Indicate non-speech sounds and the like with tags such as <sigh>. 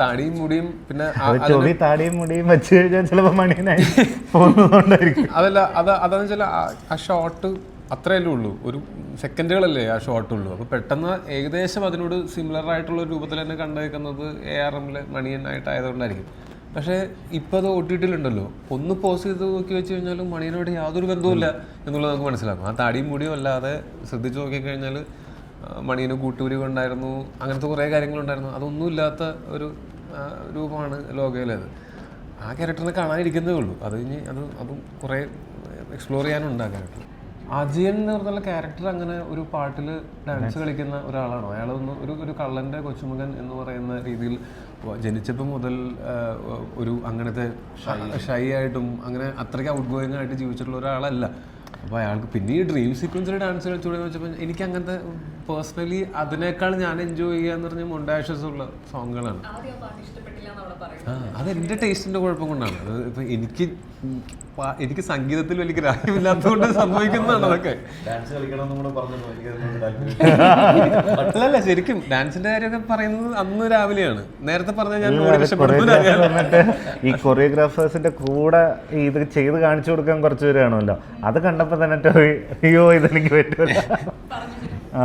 താടിയും മുടിയും പിന്നെ ചൊവി താടിയും മുടിയും വെച്ച് കഴിഞ്ഞാൽ ചിലപ്പോൾ മണിയനായി പോകുന്നതുകൊണ്ടായിരിക്കും. അതല്ല അത് അതെന്ന് വെച്ചാൽ ആ ഷോട്ട് അത്രയല്ലേ ഉള്ളൂ. ഒരു സെക്കൻഡുകളല്ലേ ആ ഷോട്ട് ഉള്ളൂ അപ്പോൾ പെട്ടെന്ന് ഏകദേശം അതിനോട് സിമിലർ ആയിട്ടുള്ള രൂപത്തിൽ തന്നെ കണ്ടേക്കുന്നത് എ ആർ എമ്മിലെ മണിയനായിട്ടായതുകൊണ്ടായിരിക്കും. പക്ഷേ ഇപ്പോൾ അത് ഒ ടി ടിയിലുണ്ടല്ലോ ഒന്ന് പോസ് ചെയ്ത് നോക്കി വെച്ച് കഴിഞ്ഞാലും മണിയനോട് യാതൊരു ബന്ധവുമില്ല എന്നുള്ളത് നമുക്ക് മനസ്സിലാക്കും ആ താടിയും മുടിയും അല്ലാതെ ശ്രദ്ധിച്ച് നോക്കിക്കഴിഞ്ഞാൽ മണിയന് കൂട്ടുപിരിവ് ഉണ്ടായിരുന്നു അങ്ങനത്തെ കുറേ കാര്യങ്ങളുണ്ടായിരുന്നു. അതൊന്നും ഇല്ലാത്ത ഒരു രൂപമാണ് ലോകയിലേത് ആ ക്യാരക്ടറിനെ കാണാനിരിക്കുന്നതേ ഉള്ളൂ. അത് കഴിഞ്ഞ് അത് അതും കുറേ എക്സ്പ്ലോർ ചെയ്യാനുണ്ട് ആ ക്യാരക്ടർ. അജയൻ എന്ന് പറഞ്ഞുള്ള ക്യാരക്ടർ അങ്ങനെ ഒരു പാട്ടിൽ ഡാൻസ് കളിക്കുന്ന ഒരാളാണോ. അയാളൊന്ന് ഒരു ഒരു കള്ളന്റെ കൊച്ചുമകൻ എന്ന് പറയുന്ന രീതിയിൽ ജനിച്ചപ്പോൾ മുതൽ ഒരു അങ്ങനത്തെ ഷൈ. ആയിട്ടും അങ്ങനെ അത്രയ്ക്ക് ഔട്ട് ഗോയിങ് ആയിട്ട് ജീവിച്ചിട്ടുള്ള ഒരാളല്ല. അപ്പോൾ അയാൾക്ക് പിന്നെ ഈ ഡ്രീം സീക്വൻസിൽ ഡാൻസ് കളിച്ചുകൂടെ വെച്ചപ്പോൾ എനിക്ക് അങ്ങനത്തെ പേഴ്സണലി അതിനേക്കാൾ ഞാൻ എൻജോയ് ചെയ്യാന്ന് പറഞ്ഞ മൊണ്ടാഷസ് ഉള്ള സോങ്ങുകളാണ് എന്ന് അത് എന്റെ ടേസ്റ്റിന്റെ കുഴപ്പം കൊണ്ടാണ്. അത് ഇപ്പൊ എനിക്ക് എനിക്ക് സംഗീതത്തിൽ വലിയ ഗ്രാഹ്യമില്ലാത്തതുകൊണ്ട് <laughs> സംഭവിക്കുന്നതാണ് അതൊക്കെ. അല്ലല്ല <laughs> ശരിക്കും ഡാൻസിന്റെ കാര്യമൊക്കെ പറയുന്നത് അന്ന് രാവിലെയാണ്. നേരത്തെ പറഞ്ഞ ഞാൻ ഈ കൊറിയോഗ്രാഫേഴ്സിന്റെ കൂടെ ഇത് ചെയ്ത് കാണിച്ചു കൊടുക്കാൻ കുറച്ച് പേരാണല്ലോ കാണുമല്ലോ. അത് കണ്ടപ്പോ തന്നെ അയ്യോ ഇതെനിക്ക് പറ്റില്ല ആ.